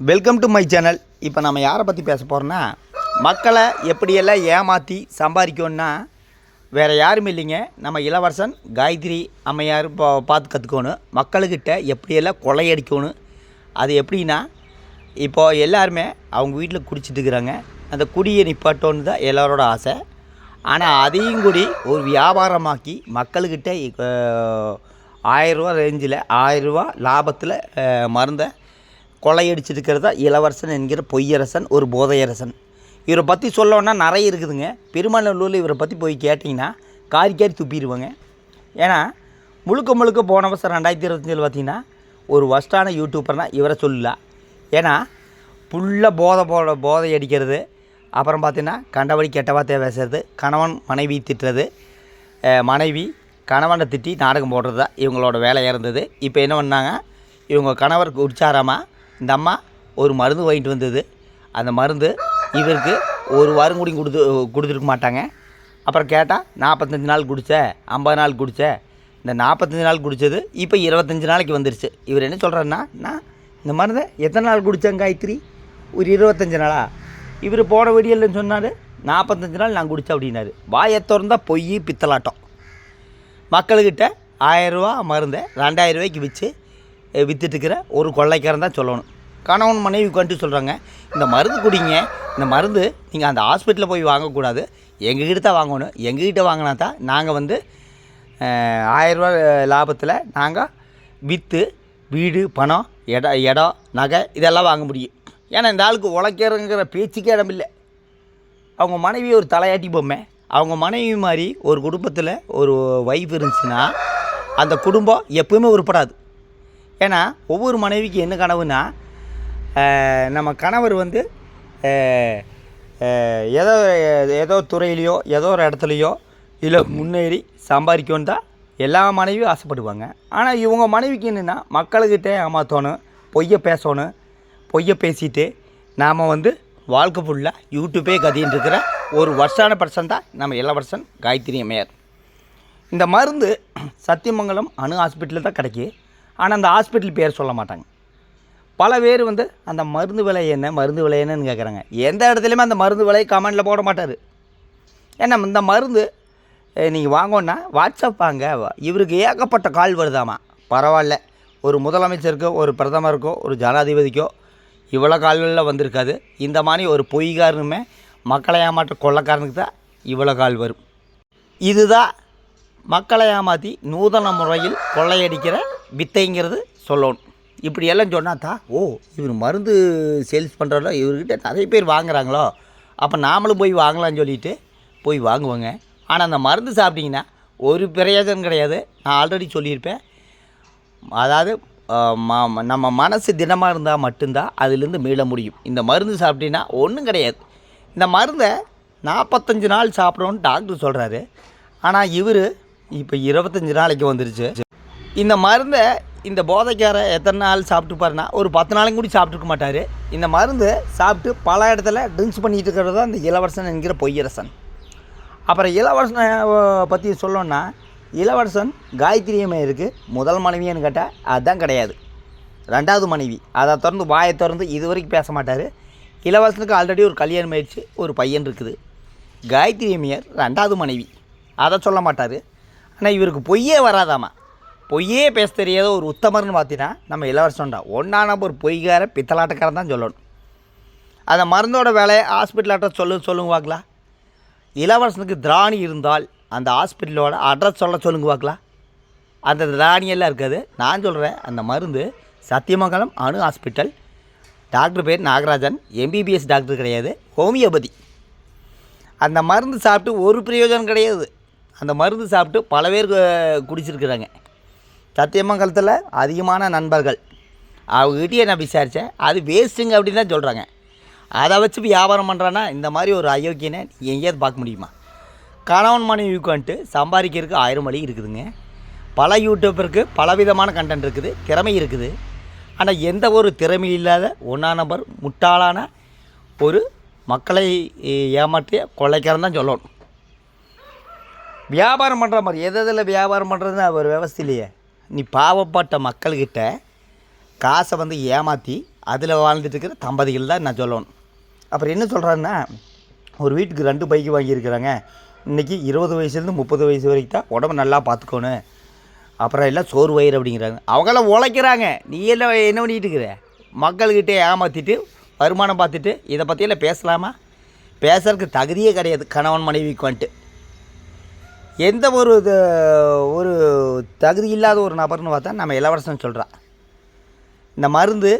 Welcome to my channel இப்போ நம்ம யாரை பற்றி பேச போகிறோன்னா மக்களை எப்படியெல்லாம் ஏமாற்றி சம்பாதிக்கணும்னா வேறு யாரும் இல்லைங்க. நம்ம இளவரசன் காயத்ரி அம்மையார் இப்போ பார்த்து கற்றுக்கணும் மக்களுக்கிட்ட எப்படியெல்லாம் கொள்ளையடிக்கணும் அது எப்படின்னா இப்போது எல்லாருமே அவங்க வீட்டில் குடிச்சிட்டு இருக்கிறாங்க. அந்த குடியை நிப்பாட்டோன்னு தான் எல்லாரோட ஆசை. ஆனால் அதையும் கூடி ஒரு வியாபாரமாக்கி மக்கள்கிட்ட இப்போ ஆயிரரூவா ரேஞ்சில் ஆயிரரூவா லாபத்தில் மருந்தை கொள்ளையடிச்சிருக்கிறதா இளவரசன் என்கிற பொய்யரசன் ஒரு போதையரசன். இவரை பற்றி சொல்லணுன்னா நிறைய இருக்குதுங்க. பெருமாநல்லூரில் இவரை பற்றி போய் கேட்டிங்கன்னா காரி காரி துப்பிடுவாங்க. ஏன்னா முழுக்க முழுக்க போன வருஷம் ரெண்டாயிரத்தி இருபத்தஞ்சில் பார்த்தீங்கன்னா ஒரு ஒஸ்டான யூடியூபர்னால் இவரை சொல்லலாம் ஏன்னா ஃபுல்லாக போதை போட போதை அடிக்கிறது அப்புறம் பார்த்தீங்கன்னா கண்டபடி கெட்ட வார்த்தையை பேசுறது கணவன் மனைவி திட்டுறது மனைவி கணவனை திட்டி நாடகம் போடுறது தான் இவங்களோட வேலையாக இருந்தது. இப்போ என்ன பண்ணாங்க? இவங்க கணவர் உற்சாரமாக இந்த அம்மா ஒரு மருந்து வாங்கிட்டு வந்தது. அந்த மருந்து இவருக்கு ஒரு வாரம் கூட கொடுத்து கொடுத்துருக்க மாட்டாங்க. அப்புறம் கேட்டால் நாற்பத்தஞ்சு நாள் குடித்த ஐம்பது நாள் குடித்த இந்த நாற்பத்தஞ்சு நாள் குடித்தது இப்போ இருபத்தஞ்சி நாளைக்கு வந்துருச்சு. இவர் என்ன சொல்கிறாருன்னா நான் இந்த மருந்தை எத்தனை நாள் குடித்தேன் காயத்ரி? ஒரு இருபத்தஞ்சி நாளா? இவர் போன வீடியோலன்னு சொன்னார். நாற்பத்தஞ்சு நாள் நான் குடித்தேன் அப்படின்னாரு. வாயை திறந்தால் பொய் பித்தலாட்டம். மக்கள்கிட்ட ஆயரூவா மருந்தை ரெண்டாயிரம் ரூபாய்க்கு விற்று விற்றுட்டுருக்கிற ஒரு கொள்ளைக்காரன் தான் சொல்லணும். கணவன் மனைவி கொண்டு சொல்கிறாங்க இந்த மருந்து குடிங்க. இந்த மருந்து நீங்கள் அந்த ஹாஸ்பிட்டலில் போய் வாங்கக்கூடாது. எங்ககிட்ட தான் வாங்கணும். எங்ககிட்ட வாங்கினா தான் நாங்கள் வந்து அஹ், ஆயிரரூவா லாபத்தில் நாங்கள் விற்று வீடு பணம் இடம் இடம் நகை இதெல்லாம் வாங்க முடியும். ஏன்னா இந்த ஆளுக்கு உழைக்கிறங்கிற பேச்சுக்கே இடம் இல்லை. அவங்க மனைவி ஒரு தலையாட்டி பொம்மை. அவங்க மனைவி மாதிரி ஒரு குடும்பத்தில் ஒரு வைஃப் இருந்துச்சுன்னா அந்த குடும்பம் எப்பவுமே உருப்படாது. ஏன்னா ஒவ்வொரு மனைவிக்கு என்ன கனவுனா நம்ம கணவர் வந்து ஏதோ ஏதோ துறையிலையோ ஏதோ ஒரு இடத்துலையோ இல்லை முன்னேறி சம்பாதிக்கணும் தான் எல்லா மனைவியும் ஆசைப்படுவாங்க. ஆனால் இவங்க மனைவிக்கு என்னென்னா மக்களுக்கிட்டே ஏமாற்றணும் பொய்யை பேசணும் பொய்யை பேசிட்டு நாம் வந்து வாழ்க்கை ஃபுல்லாக யூடியூப்பே கதின்னு இருக்கிற ஒரு வருஷான பர்சன் தான் நம்ம இளவரசன் காயத்ரி அம்மையார். இந்த மருந்து சத்தியமங்கலம் அணு ஹாஸ்பிட்டலில் தான் கிடைக்கி ஆனால் அந்த ஹாஸ்பிட்டல் பேர் சொல்ல மாட்டாங்க. பல பேர் வந்து அந்த மருந்து விலை என்ன மருந்து விலை என்னன்னு கேட்குறாங்க எந்த இடத்துலையுமே அந்த மருந்து விலை கமெண்டில் போட மாட்டார். ஏன்னா இந்த மருந்து நீங்கள் வாங்கோன்னா வாட்ஸ்அப் வாங்க. இவருக்கு ஏகப்பட்ட கால் வருதாமா? பரவாயில்ல. ஒரு முதலமைச்சருக்கோ ஒரு பிரதமருக்கோ ஒரு ஜனாதிபதிக்கோ இவ்வளோ கால்களில் வந்திருக்காது. இந்த மாதிரி ஒரு பொய்காரனுமே மக்களை ஏமாற்ற கொள்ளக்காரனுக்கு தான் இவ்வளோ கால் வரும். இதுதான் மக்களை ஏமாற்றி நூதன முறையில் கொள்ளையடிக்கிற வித்தைங்கிறது சொல்லணும். இப்படி எல்லாம் சொன்னா தான் ஓ இவர் மருந்து சேல்ஸ் பண்ணுறாரோ இவர்கிட்ட நிறைய பேர் வாங்குறாங்களோ? அப்போ நாமளும் போய் வாங்கலாம்னு சொல்லிட்டு போய் வாங்குவோங்க. ஆனால் அந்த மருந்து சாப்பிட்டிங்கன்னா ஒரு பிரயோஜனம் கிடையாது. நான் ஆல்ரெடி சொல்லியிருப்பேன். அதாவது ம- நம்ம மனசு தினமாக இருந்தால் மட்டும்தான் அதுலேருந்து மீள முடியும். இந்த மருந்து சாப்பிட்டீங்கன்னா ஒன்றும் கிடையாது. இந்த மருந்தை நாற்பத்தஞ்சு நாள் சாப்பிட்றோன்னு டாக்டர் சொல்கிறாரு ஆனால் இவர் இப்போ இருபத்தஞ்சி நாளைக்கு வந்துருச்சு. இந்த மருந்தை இந்த போதைக்கார எத்தனை நாள் சாப்பிட்டுப்பாருன்னா ஒரு பத்து நாளைக்கு கூட சாப்பிட்ருக்க மாட்டார். இந்த மருந்து சாப்பிட்டு பல இடத்துல ட்ரிங்க்ஸ் பண்ணிகிட்டு இருக்கிறது தான் இந்த இளவரசன் என்கிற பொய்யரசன். அப்புறம் இளவரசனை பற்றி சொல்லணும்னா இளவரசன் காயத்ரி இருக்குது முதல் மனைவின்னு கேட்டால் அதுதான் கிடையாது. ரெண்டாவது மனைவி. அதை திறந்து வாயை திறந்து இது வரைக்கும் பேச மாட்டார். இளவரசனுக்கு ஆல்ரெடி ஒரு கல்யாணம் ஆயிடுச்சு ஒரு பையன் இருக்குது. காயத்ரி அம்மையார் ரெண்டாவது மனைவி. அதை சொல்ல மாட்டார். ஆனால் இவருக்கு பொய்யே வராதாமா? பொய்யே பேச தெரியாத ஒரு உத்தமர்னு பார்த்தீங்கன்னா நம்ம இளவரசன்டா. ஒன்றான ஒரு பொய்கார பித்தலாட்டக்காரன் தான் சொல்லணும். அந்த மருந்தோட வேலையை ஹாஸ்பிட்டலாட்ட சொல்லு சொல்லுங்க பார்க்கலா இளவரசனுக்கு திராணி இருந்தால் அந்த ஹாஸ்பிட்டலோட அட்ரஸ் சொல்ல சொல்லுங்க பார்க்கலாம் அந்த திராணியெல்லாம் இருக்காது. நான் சொல்கிறேன் அந்த மருந்து சத்தியமங்கலம் அணு ஹாஸ்பிட்டல். டாக்டர் பேர் நாகராஜன். எம்பிபிஎஸ் டாக்டர் கிடையாது. ஹோமியோபதி. அந்த மருந்து சாப்பிட்டு ஒரு பிரயோஜனம் கிடையாது. அந்த மருந்து சாப்பிட்டு பல பேர் குடிச்சிருக்கிறாங்க. சத்தியமங்கலத்தில் அதிகமான நண்பர்கள். அவங்ககிட்டயே நான் விசாரித்தேன் அது வேஸ்ட்டுங்க அப்படின்னு தான் சொல்கிறாங்க அதை வச்சு வியாபாரம் பண்ணுறான்னா இந்த மாதிரி ஒரு அயோக்கியனை எங்கேயாவது பார்க்க முடியுமா? கணவன் மனைவி வந்துட்டு சம்பாதிக்கிறதுக்கு ஆயிரம் வழி இருக்குதுங்க. பல யூடியூப்பருக்கு பலவிதமான கண்டென்ட் இருக்குது திறமை இருக்குது. ஆனால் எந்த ஒரு திறமை இல்லாத ஒன்றா நம்பர் முட்டாளான ஒரு மக்களை ஏமாற்றிய கொள்ளைக்காரன் தான் சொல்லணும். வியாபாரம் பண்ணுற மாதிரி எது எதில் வியாபாரம் பண்ணுறதுன்னு ஒரு விவசாய இல்லையே நீ பாவப்பட்ட மக்கள்கிட்ட காசை வந்து ஏமாற்றி அதில் வாழ்ந்துட்டுருக்கிற தம்பதிகள் தான் நான் சொல்லணும். அப்புறம் என்ன சொல்கிறாருன்னா ஒரு வீட்டுக்கு ரெண்டு பைக்கு வாங்கியிருக்கிறாங்க. இன்றைக்கி இருபது வயசுலேருந்து முப்பது வயசு வரைக்கும் தான் உடம்பு நல்லா பார்த்துக்கணும். அப்புறம் எல்லாம் சோறு வயிறு அப்படிங்கிறாங்க. அவங்களாம் உழைக்கிறாங்க. நீ எல்லாம் என்ன பண்ணிட்டு இருக்கிற மக்கள்கிட்ட ஏமாற்றிட்டு வருமானம் பார்த்துட்டு இதை பற்றியெல்லாம் பேசலாமா? பேசுறதுக்கு தகுதியே கிடையாது. கணவன் மனைவிக்கு வந்துட்டு. எந்த ஒரு இது ஒரு தகுதி இல்லாத ஒரு நபர்னு பார்த்தா நம்ம இளவரசன் சொல்கிறான் இந்த மருந்து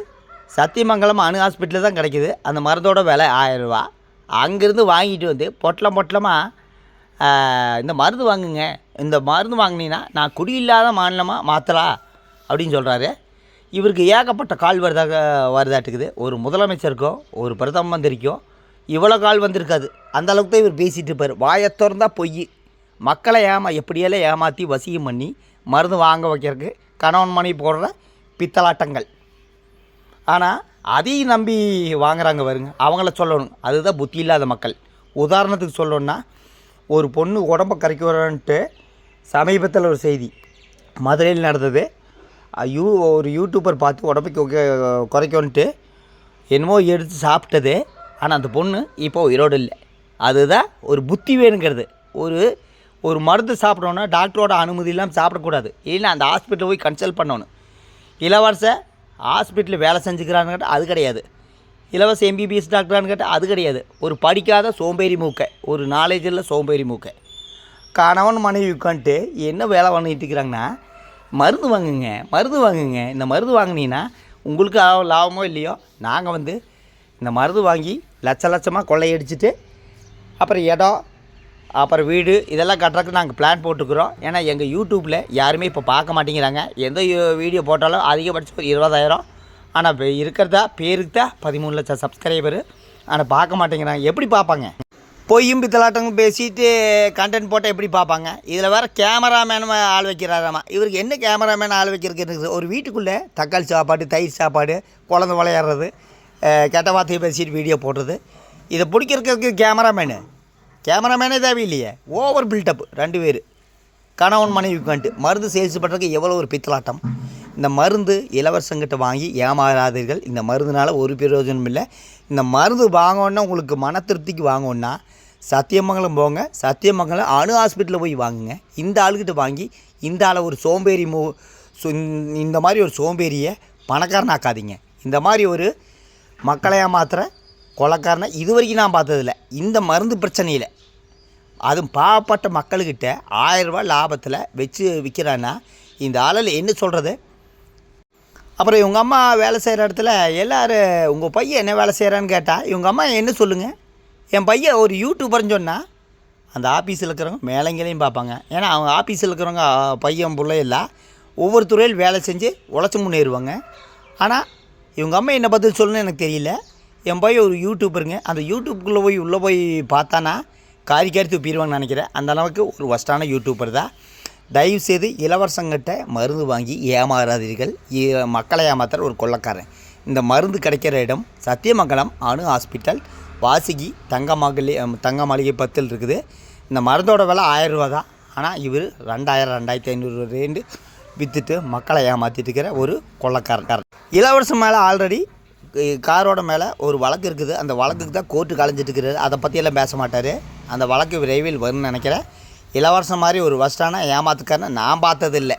சத்தியமங்கலம் அணு ஹாஸ்பிட்டலில் தான் கிடைக்கிது. அந்த மருந்தோட விலை ஆயரூவா அங்கேருந்து வாங்கிட்டு வந்து பொட்டலம் பொட்டலமாக இந்த மருந்து வாங்குங்க. இந்த மருந்து வாங்கினீங்கன்னா நான் குடியில்லாத மாநிலமாக மாற்றலாம் அப்படின்னு சொல்கிறாரு இவருக்கு ஏகப்பட்ட கால் வருதாக வருதாட்டுக்குது. ஒரு முதலமைச்சருக்கும் ஒரு பிரதம மந்திரிக்கும் இவ்வளோ கால் வந்திருக்காது. அந்த அளவுக்கு தான் இவர் பேசிகிட்டு இருப்பார். வாயை திறந்தால் பொய். மக்களை ஏமா எப்படியெல்லாம் ஏமாற்றி வசியம் பண்ணி மருந்து வாங்க வைக்கிறதுக்கு கணவன் மனைவி போடுற பித்தலாட்டங்கள். ஆனால் அதையும் நம்பி வாங்குறாங்க வருங்க அவங்கள சொல்லணும். அதுதான் புத்தி இல்லாத மக்கள். உதாரணத்துக்கு சொல்லணுன்னா ஒரு பொண்ணு உடம்ப கரைக்கிறன்ட்டு சமீபத்தில் ஒரு செய்தி. மதுரையில் நடந்தது. யூ ஒரு யூடியூபர் பார்த்து உடம்புக்கு குறைக்கணுன்ட்டு என்னமோ எடுத்து சாப்பிட்டது. ஆனால் அந்த பொண்ணு இப்போ உயிரோடு இல்லை. அதுதான் ஒரு புத்தி வேணுங்கிறது. ஒரு ஒரு மருந்து சாப்பிட்றோன்னா டாக்டரோட அனுமதி இல்லாமல் சாப்பிடக்கூடாது. இல்லைன்னா அந்த ஹாஸ்பிட்டல் போய் கன்சல்ட் பண்ணணும். இளவரச ஹாஸ்பிட்டலில் வேலை செஞ்சுக்கிறான்னு கேட்டால் அது கிடையாது. இலவச எம்பிபிஎஸ் டாக்டரான்னு கேட்டால் அது கிடையாது. ஒரு படிக்காத சோம்பேறி மூக்கை. ஒரு நாலேஜ் இல்லை சோம்பேறி மூக்கை. கணவன் மனைவி உட்காந்துட்டு என்ன வேலை பண்ணிட்டு இருக்கிறாங்கன்னா மருந்து வாங்குங்க மருந்து வாங்குங்க. இந்த மருந்து வாங்குனீங்கன்னா உங்களுக்கு லாபமோ இல்லையோ நாங்கள் வந்து இந்த மருந்து வாங்கி லட்ச லட்சமாக கொள்ளையடிச்சிட்டு அப்புறம் இடம் அப்புறம் வீடு இதெல்லாம் கட்டுறதுக்கு நாங்கள் பிளான் போட்டுக்கிறோம். ஏன்னா எங்கள் யூடியூப்பில் யாருமே இப்போ பார்க்க மாட்டேங்கிறாங்க. எந்த வீடியோ போட்டாலும் அதிகபட்சம் ஒரு இருபதாயிரம். ஆனால் இப்போ இருக்கிறதா பேருக்கு தான் பதிமூணு லட்சம் சப்ஸ்கிரைபரு ஆனால் பார்க்க மாட்டேங்கிறாங்க. எப்படி பார்ப்பாங்க? பொய்யும் பித்தலாட்டம் பேசிட்டு கண்டென்ட் போட்டால் எப்படி பார்ப்பாங்க? இதில் வேறு கேமராமேன் ஆள் வைக்கிறாராமா? இவருக்கு என்ன கேமராமேன் ஆள் வைக்கிறதுக்கு ஒரு வீட்டுக்குள்ளே தக்காளி சாப்பாடு தயிர் சாப்பாடு குழந்தை விளையாடுறது கெட்ட வார்த்தையை பேசிட்டு வீடியோ போடுறது. இதை பிடிக்கிறதுக்கு கேமராமேனு கேமராமேனே தேவையில்லையே. ஓவர் பில்டப் ரெண்டு பேர். கணவன் மனைவி உட்காந்துட்டு மருந்து சேல்ஸ் பண்ணுறதுக்கு எவ்வளோ ஒரு பித்தலாட்டம். இந்த மருந்து இலவசங்கிட்ட வாங்கி ஏமாறாதீர்கள். இந்த மருந்துனால் ஒரு பிரயோஜனம் இல்லை. இந்த மருந்து வாங்கணுன்னா உங்களுக்கு மன திருப்திக்கு வாங்கணுன்னா சத்தியமங்கலம் போங்க. சத்தியமங்கலம் அணு ஹாஸ்பிட்டலில் போய் வாங்குங்க. இந்த ஆளுக்கிட்ட வாங்கி இந்த ஆளை ஒரு சோம்பேறி மூ இந்த- இந்த மாதிரி ஒரு சோம்பேறியை பணக்காரனாக்காதீங்க. இந்த மாதிரி ஒரு மக்களை ஏமாத்துற கொலைக்காரனை இது வரைக்கும் நான் பார்த்ததில்ல. இந்த மருந்து பிரச்சனையில். அதுவும் பாவப்பட்ட மக்கள்கிட்ட ஆயிரம் ரூபாய் லாபத்தில் வச்சு விற்கிறான்னா இந்த ஆளில் என்ன சொல்கிறது அப்புறம் இவங்க அம்மா வேலை செய்கிற இடத்துல எல்லோரும் உங்கள் பையன் என்ன வேலை செய்கிறான்னு கேட்டால் இவங்க அம்மா என்ன சொல்லுங்கள் என் பையன் ஒரு யூடியூபர்னு சொன்னால் அந்த ஆஃபீஸில் இருக்கிறவங்க மேலங்களையும் பார்ப்பாங்க. ஏன்னா அவங்க ஆஃபீஸில் இருக்கிறவங்க பையன் பிள்ளை எல்லாம் ஒவ்வொரு துறையில் வேலை செஞ்சு உழைச்சி முன்னேறுவாங்க. ஆனால் இவங்க அம்மா என்ன பதில் சொல்லணும்னு எனக்கு தெரியல. என் போய் ஒரு யூடியூபருங்க அந்த யூடியூப்குள்ளே போய் உள்ளே போய் பார்த்தானா காரி காரி துப்பிடுவாங்கன்னு நினைக்கிறேன். அந்த அளவுக்கு ஒரு ஒஸ்டான யூடியூபர் தான். தயவுசெய்து இளவரசங்கிட்ட மருந்து வாங்கி ஏமாறாதீர்கள். மக்களை ஏமாத்துற ஒரு கொள்ளக்காரன். இந்த மருந்து கிடைக்கிற இடம் சத்தியமங்கலம் அணு ஹாஸ்பிட்டல். வாசுகி தங்க மகளி தங்க மாளிகை பத்தில் இருக்குது. இந்த மருந்தோட விலை ஆயிரம் ரூபா தான். ஆனால் இவர் ரெண்டாயிரம் ரெண்டாயிரத்தி ஐநூறு ரேண்டு விற்றுட்டு மக்களை ஏமாற்றிட்டு இருக்கிற ஒரு கொள்ளக்காரன். இளவரசன் மேலே ஆல்ரெடி காரோட மேலே ஒரு வழக்கு இருக்குது. அந்த வழக்குக்கு தான் கோர்ட்டு கலைஞ்சிட்டு இருக்கிறாரு. அதை பற்றியெல்லாம் பேச மாட்டார். அந்த வழக்கு விரைவில் வரும்னு நினைக்கிறேன். இளவரசன் மாதிரி ஒரு வஸ்டான ஏமாத்துக்காரனை நான் பார்த்ததில்லை.